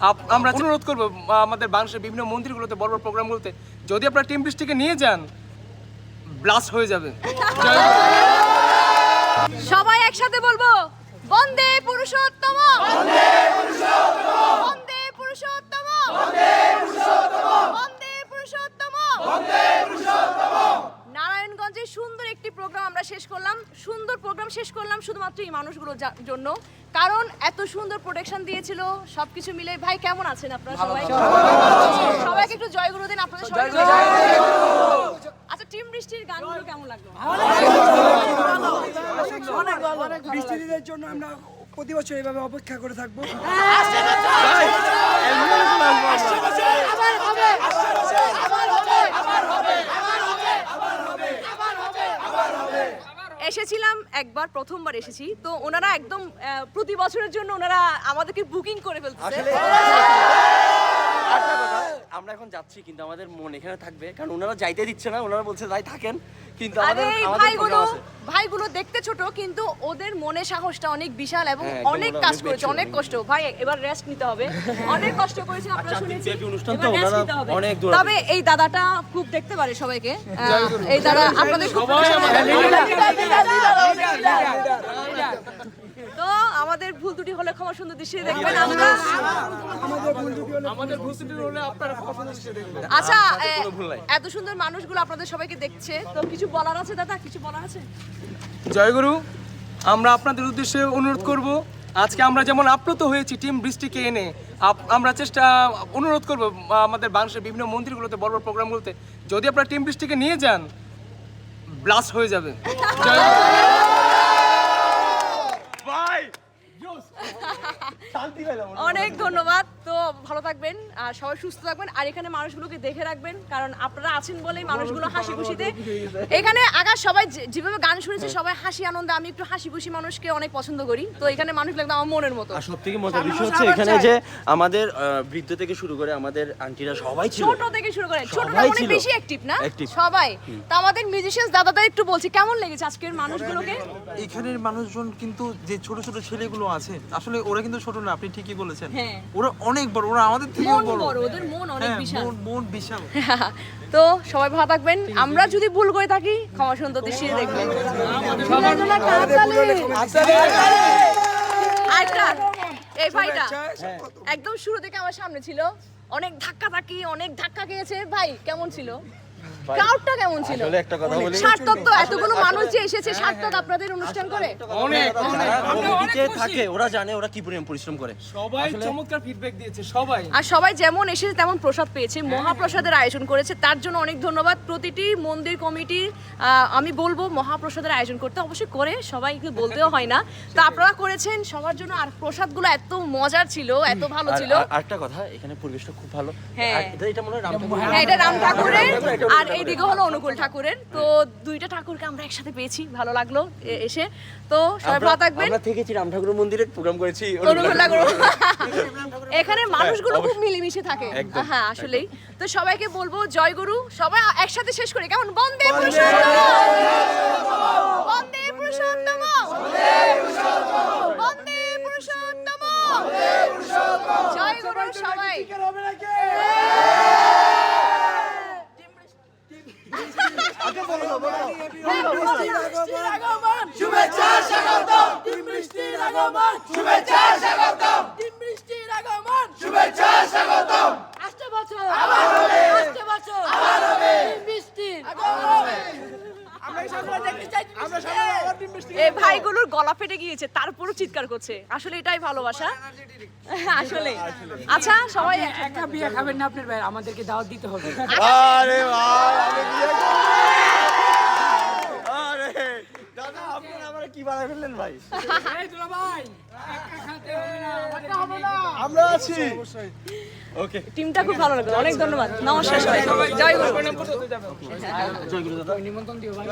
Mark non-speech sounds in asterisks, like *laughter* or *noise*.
Up- আমরা অনুরোধ করব আমাদের বাংলাদেশের বিভিন্ন মন্দিরগুলোতে বড় বড় প্রোগ্রামগুলোতে যদি আপনারা টিম বৃষ্টিকে নিয়ে যান ব্লাস্ট হয়ে যাবে *laughs* জয় গুরু। সবাই একসাথে বলব বন্দে পুরুষোত্তম বন্দে পুরুষোত্তম বন্দে পুরুষোত্তম বন্দে পুরুষোত্তম নারায়ণগঞ্জে সুন্দর একটি প্রোগ্রাম আমরা শেষ করলাম সুন্দর প্রোগ্রাম শেষ করলাম শুধুমাত্র এই মানুষগুলোর জন্য। কারণ এত সুন্দর প্রোটেকশন দিয়েছিল সবকিছু মিলে। ভাই কেমন আছেন আপনারা সবাই? সবাইকে একটু জয়গুরু দিন আপনাদের সবাই আচ্ছা টিম বৃষ্টির গানগুলো কেমন লাগল? জন্য আমরা প্রতি বছর এইভাবে অপেক্ষা করে থাকব। এসেছিলাম, একবার প্রথমবার এসেছি। তো ওনারা একদম প্রতি বছরের জন্য ওনারা আমাদেরকে বুকিং করে ফেলতেছে আসলে আরেকটা কথা, আমরা এখন যাচ্ছি কিন্তু আমাদের মন এখানে থাকবে। কারণ ওনারা যাইতে দিচ্ছে না ওনারা বলছে যাই থাকেন। কিন্তু আমাদের ভাইগুলো ভাইগুলো দেখতে ছোট কিন্তু ওদের মনে সাহসটা অনেক বিশাল এবং হ্যাঁ, অনেক কাজ করেছে অনেক কষ্ট। ভাই এবার রেস্ট নিতে হবে। অনেক কষ্ট করেছে আপনারা আচ্ছা, শুনেছি। অনুষ্ঠান তো, ওনারা হবে। অনেক দৌড়াবে। তবে এই দাদাটা খুব দেখতে পারে সবাইকে। এই দাদা আপনাদের খুব তো আমাদের ভুল ত্রুটি হলে ক্ষমা সুন্দর দৃষ্টি দেখবেন আমরা আমাদের হলে আপনারা দেখবেন। আচ্ছা ভুল এত সুন্দর মানুষগুলো আপনাদের সবাইকে দেখছে। তো কিছু বলার আছে দাদা? কিছু বলার আছে? জয়গুরু আমরা আপনাদের উদ্দেশ্যে অনুরোধ করব আজকে আমরা যেমন আপ্লুত হয়েছি টিম বৃষ্টিকে এনে আমরা চেষ্টা অনুরোধ করব আমাদের বাংলাদেশের বিভিন্ন মন্দিরগুলোতে বড় বড় প্রোগ্রামগুলোতে যদি আপনারা টিম বৃষ্টিকে নিয়ে যান ব্লাস্ট হয়ে যাবে *laughs* জয় গুরু। অনেক ধন্যবাদ। ভালো থাকবেন আর সবাই সুস্থ থাকবেন আর এখানে মানুষগুলোকে দেখে রাখবেন কারণ আপনারা আছেন বলেই মানুষগুলো হাসি খুশিতে এখানে আগার সবাই যেভাবে গান শুনেছে সবাই হাসি আনন্দে আমি একটু হাসি খুশি মানুষকে অনেক পছন্দ করি। তো এখানে মানুষ লাগবে আমার মনের মতো। আর সব থেকে মজার বিষয় হচ্ছে এখানে যে আমাদের বৃদ্ধ থেকে শুরু করে আমাদের আন্টিরা সবাই ছিল। ছোট থেকে শুরু করে ছোটরা সবাই অনেক বেশি অ্যাক্টিভ না? সবাই। তো আমাদের মিউজিশিয়ান দাদাদের একটু বলছি কেমন লেগেছে আজকের মানুষগুলোকে? এখানের মানুষজন কিন্তু যে ছোট ছোট ছেলেগুলো আছে আসলে ওরা কিন্তু ছোট না আপনি ঠিকই বলেছেন। হ্যাঁ। ওরা অনেক বড় ওরা আমাদের থেকে বড়। বড় ওদের মন অনেক হ্যাঁ বিশাল। মন মন বিশাল। *laughs* তো সবাই ভালো থাকবেন। আমরা যদি ভুল করে থাকি ক্ষমা সুন্দর দৃষ্টিতে দেখবেন। এই ভাইটা একদম শুরু থেকে আমার সামনে ছিল। অনেক ধাক্কা ধাক্কি অনেক ধাক্কা খেয়েছে। ভাই কেমন ছিল? ক্রাউডটা কেমন ছিল? আসলে একটা কথা বলি। সার্থক তো এতগুলো মানুষ যে এসেছে সার্থক আপনাদের অনুষ্ঠান করে? অনেক অনেক। কমিটিতে থাকে ওরা জানে ওরা কি পরিমাণ পরিশ্রম করে। সবাই চমৎকার ফিডব্যাক দিয়েছে সবাই। আর সবাই যেমন এসেছে তেমন প্রসাদ পেয়েছে। মহাপ্রসাদের আয়োজন করেছে তার জন্য অনেক ধন্যবাদ। প্রতিটি মন্দির কমিটি আমি বলব মহাপ্রসাদের আয়োজন করতে অবশ্যই করে সবাইকে বলতেও হয় না। তো আপনারা করেছেন সবার জন্য। আর প্রসাদগুলো এত মজার ছিল এত ভালো ছিল। আর- আরেকটা কথা এখানে পরিবেশটা খুব ভালো। হ্যাঁ। এটা- এটা মনে হয় রাম ঠাকুর হ্যাঁ এটা রাম ঠাকুরের আর এইদিকে হলো অনুকূল ঠাকুরের। তো দুইটা ঠাকুরকে আমরা একসাথে পেয়েছি ভালো লাগল এসে। তো সবাই ভালো থাকবেন। আমরা থেকেছি রাম ঠাকুর মন্দিরে প্রোগ্রাম করেছি অনুকূল ঠাকুর *laughs* এখানে মানুষগুলো খুব মিলেমিশে থাকে। হ্যাঁ আসলেই। তো সবাইকে বলব জয় গুরু সবাই একসাথে শেষ করি। কেমন? বন্দে পুরুষোত্তম বন্দে পুরুষোত্তম বন্দে পুরুষোত্তম জয় গুরু সবাই শুভেচ্ছা স্বাগতম টিম বৃষ্টির আগমন। শুভেচ্ছা স্বাগতম। টিম বৃষ্টির আগমন। শুভেচ্ছা স্বাগতম। আসতে বছর। আবার হবে। আসতে বছর। আবার হবে। বৃষ্টির। আমরা সকলে দেখতে চাই আমরা সকলে আবার টিম বৃষ্টি এই ভাইগুলোর গলা ফেটে গিয়েছে তারপরও চিৎকার করছে। আসলে এটাই ভালোবাসা। *laughs* আসলে। আচ্ছা সবাই একা বিয়ে খাবেন না আপনার ভাই আমাদেরকে দাওয়াত দিতে হবে। আরে ভাই আমি বিয়ে আরে দাদা আপনি ফেললেন ভাই। আমরা আছি। ওকে টিমটা খুব ভালো লাগল অনেক ধন্যবাদ। নমস্কার সবাই জয় গুরু। জয় গুরু দাদা। নিমন্ত্রণ দিও ভাই